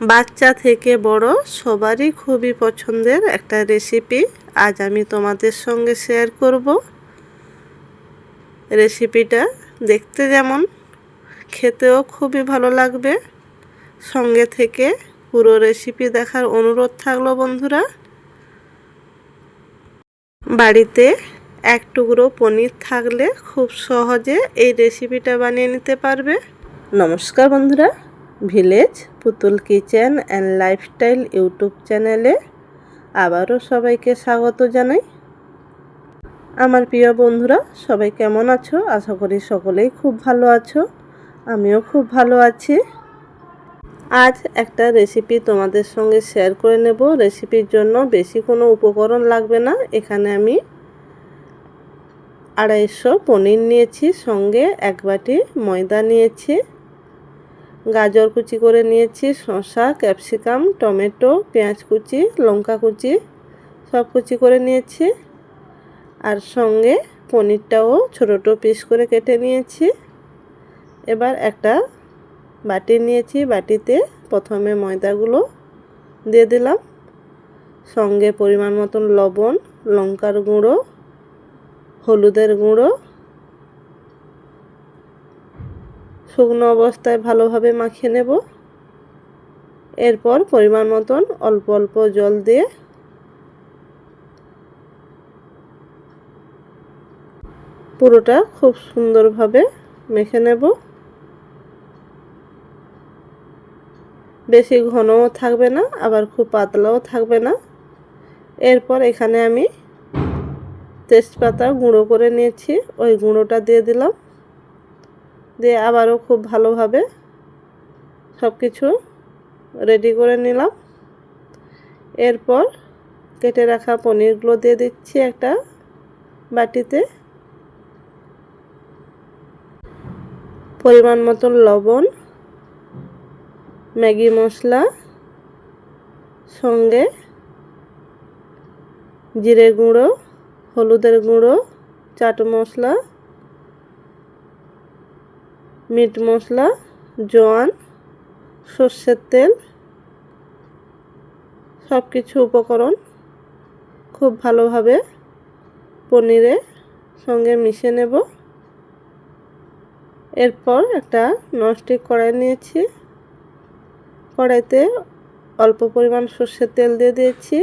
বাচ্চা থেকে বড় সবারই খুবই পছন্দের একটা রেসিপি আজ আমি তোমাদের সঙ্গে শেয়ার করব। রেসিপিটা দেখতে যেমন, খেতেও খুবই ভালো লাগবে। সঙ্গে থেকে পুরো রেসিপি দেখার অনুরোধ থাকল বন্ধুরা। বাড়িতে এক টুকরো পনির থাকলে খুব সহজে এই রেসিপিটা বানিয়ে নিতে পারবে। নমস্কার বন্ধুরা। ভিলেজ, পুতুল কিচেন অ্যান্ড লাইফস্টাইল ইউটিউব চ্যানেলে আবারও সবাইকে স্বাগত জানাই। আমার প্রিয় বন্ধুরা, সবাই কেমন আছো? আশা করি সকলেই খুব ভালো আছো। আমিও খুব ভালো আছি। আজ একটা রেসিপি তোমাদের সঙ্গে শেয়ার করে নেব। রেসিপির জন্য বেশি কোনো উপকরণ লাগবে না। এখানে আমি আড়াইশো পনির নিয়েছি, সঙ্গে এক বাটি ময়দা নিয়েছি। গাজর কুচি করে নিয়েছি, শসা, ক্যাপসিকাম, টমেটো, পেঁয়াজ কুচি, লঙ্কা কুচি, সব কুচি করে নিয়েছি। আর সঙ্গে পনিরটাও ছোটো পিস করে কেটে নিয়েছি। এবার একটা বাটি নিয়েছি, বাটিতে প্রথমে ময়দাগুলো দিয়ে দিলাম। সঙ্গে পরিমাণ মতন লবণ, লঙ্কার গুঁড়ো, হলুদের গুঁড়ো শুকনো অবস্থায় ভালোভাবে মাখিয়ে নেব। এরপর পরিমাণ মতন অল্প অল্প জল দিয়ে পুরোটা খুব সুন্দরভাবে মেখে নেব। বেশি ঘনও থাকবে না, আবার খুব পাতলাও থাকবে না। এরপর এখানে আমি তেজপাতা গুঁড়ো করে নিয়েছি, ওই গুঁড়োটা দিয়ে দিলাম। দিয়ে আবারও খুব ভালোভাবে সব কিছু রেডি করে নিলাম। এরপর কেটে রাখা পনিরগুলো দিয়ে দিচ্ছি একটা বাটিতে। পরিমাণ মতন লবণ, ম্যাগি মশলা, সঙ্গে জিরে গুঁড়ো, হলুদের গুঁড়ো, চাট মশলা মিট মশলা, জোয়ান, সর্ষের তেল সব কিছু উপকরণ খুব ভালোভাবে পনিরের সঙ্গে মিশে নেব। এরপর একটা ননস্টিক কড়াই নিয়েছি। কড়াইতে অল্প পরিমাণ সর্ষের তেল দিয়ে দিয়েছি।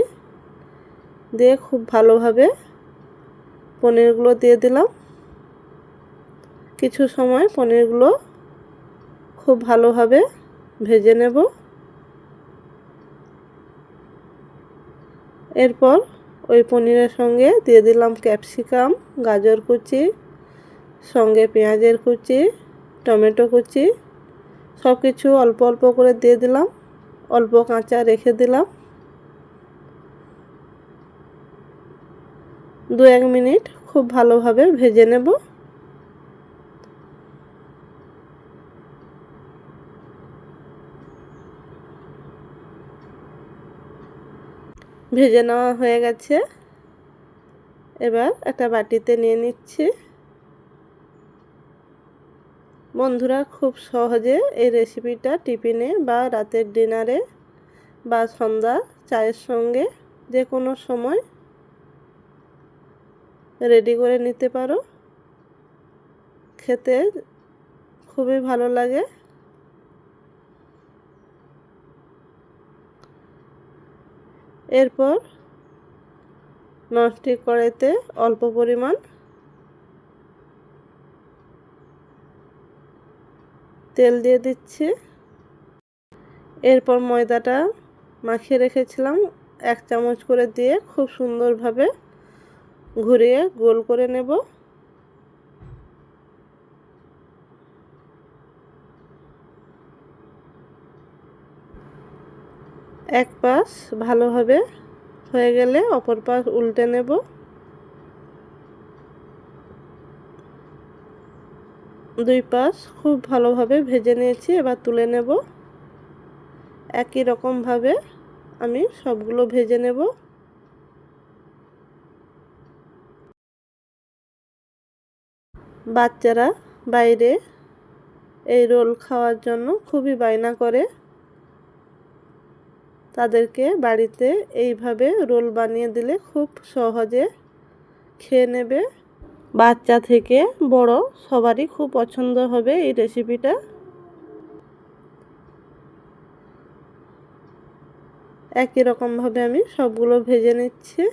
দিয়ে খুব ভালোভাবে পনিরগুলো দিয়ে দিলাম। কিছু সময় পনিরগুলো খুব ভালোভাবে ভেজে নেব। এরপর ওই পনিরের সঙ্গে দিয়ে দিলাম ক্যাপসিকাম, গাজর কুচি, সঙ্গে পেঁয়াজের কুচি, টমেটো কুচি সব কিছু অল্প অল্প করে দিয়ে দিলাম, অল্প কাঁচা রেখে দিলাম। দু এক মিনিট খুব ভালোভাবে ভেজে নেব। ভেজে নেওয়া হয়ে গেছে। এবার একটা বাটিতে নিয়ে নিচ্ছি। বন্ধুরা, খুব সহজে এই রেসিপিটা টিফিনে বা রাতের ডিনারে বা সন্ধ্যা চায়ের সঙ্গে যে কোনো সময় রেডি করে নিতে পারো। খেতে খুবই ভালো লাগে। এরপর মাছটি কড়াইতে অল্প পরিমাণ তেল দিয়ে দিচ্ছি। এরপর ময়দাটা মাখিয়ে রেখেছিলাম। এক চামচ করে দিয়ে খুব সুন্দরভাবে ঘুরিয়ে গোল করে নেব। এক পাশ ভালোভাবে হয়ে গেলে অপর পাশ উল্টে নেব। দুই পাশ খুব ভালোভাবে ভেজে নিয়েছি, এবার তুলে নেব। একই রকমভাবে আমি সবগুলো ভেজে নেব। বাচ্চারা বাইরে এই রোল খাওয়ার জন্য খুবই বায়না করে। তাদেরকে বাড়িতে এইভাবে রোল বানিয়ে দিলে খুব সহজে খেয়ে নেবে। বাচ্চা থেকে বড় সবারই খুব পছন্দ হবে এই রেসিপিটা। একই রকমভাবে আমি সবগুলো ভেজে নিচ্ছি।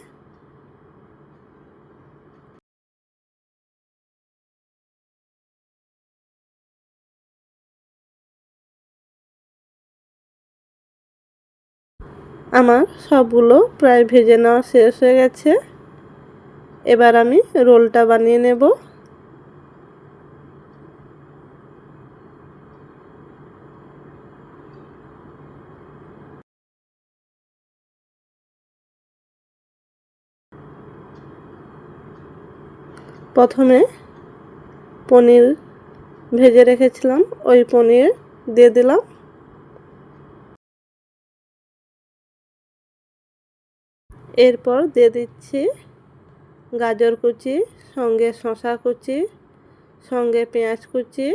আমার সবগুলো প্রায় ভেজে নেওয়া শেষ হয়ে গেছে। এবার আমি রোলটা বানিয়ে নেব। প্রথমে পনির ভেজে রেখেছিলাম। ওই পনির দিয়ে দিলাম। এরপর দিয়ে দিচ্ছি গাজর কুচি, সঙ্গে শশা কুচি, সঙ্গে পেঁয়াজ কুচি।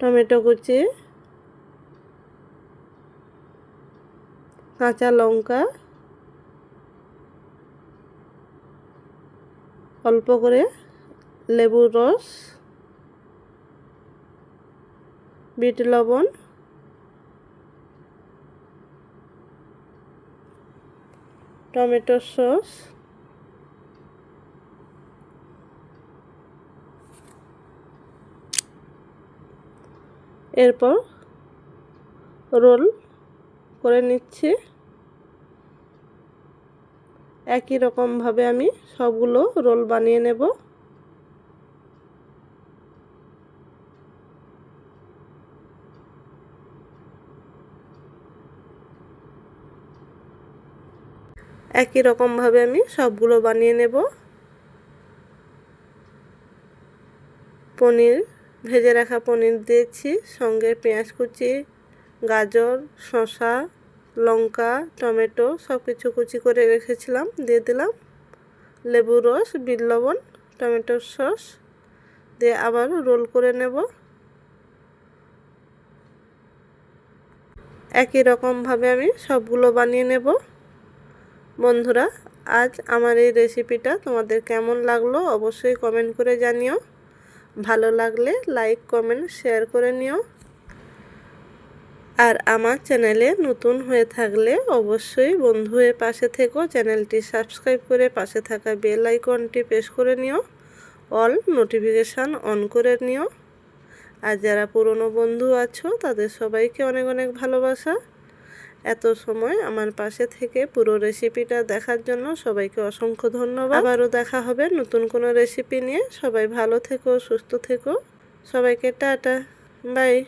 টমেটো কুচি, কাঁচা লঙ্কা, অল্প করে লেবুর রস, বিট লবণ টমেটো সস। এরপর রোল করে নিচ্ছি। একই রকমভাবে আমি সবগুলো রোল বানিয়ে নেব। একই রকমভাবে আমি সবগুলো বানিয়ে নেব। পনির, ভেজে রাখা পনির দিয়েছি, সঙ্গে পেঁয়াজ কুচি, গাজর, শসা, লঙ্কা, টমেটো সব কিছু কুচি করে রেখেছিলাম, দিয়ে দিলাম। লেবু রস, বিট লবণ টমেটোর সস, দিয়ে আবার রোল করে নেব। একই রকমভাবে আমি সবগুলো বানিয়ে নেব। বন্ধুরা, আজ আমার এই রেসিপিটা তোমাদের কেমন লাগল অবশ্যই কমেন্ট করে জানিও। ভালো লাগলে লাইক কমেন্ট শেয়ার করে নিও। আর আমার চ্যানেলে নতুন হয়ে থাকলে অবশ্যই বন্ধু হয়ে পাশে থেকো। চ্যানেলটি সাবস্ক্রাইব করে পাশে থাকা বেল আইকনটি প্রেস করে নিও। অল নোটিফিকেশান অন করে নিও। আর যারা পুরনো বন্ধু আছো, তাদের সবাইকে অনেক অনেক ভালোবাসা। এত সময় আমার পাশে থেকে পুরো রেসিপিটা দেখার জন্য সবাইকে অসংখ্য ধন্যবাদ। আবারও দেখা হবে নতুন কোনো রেসিপি নিয়ে। সবাই ভালো থেকো, সুস্থ থেকো। সবাইকে টাটা। বাই।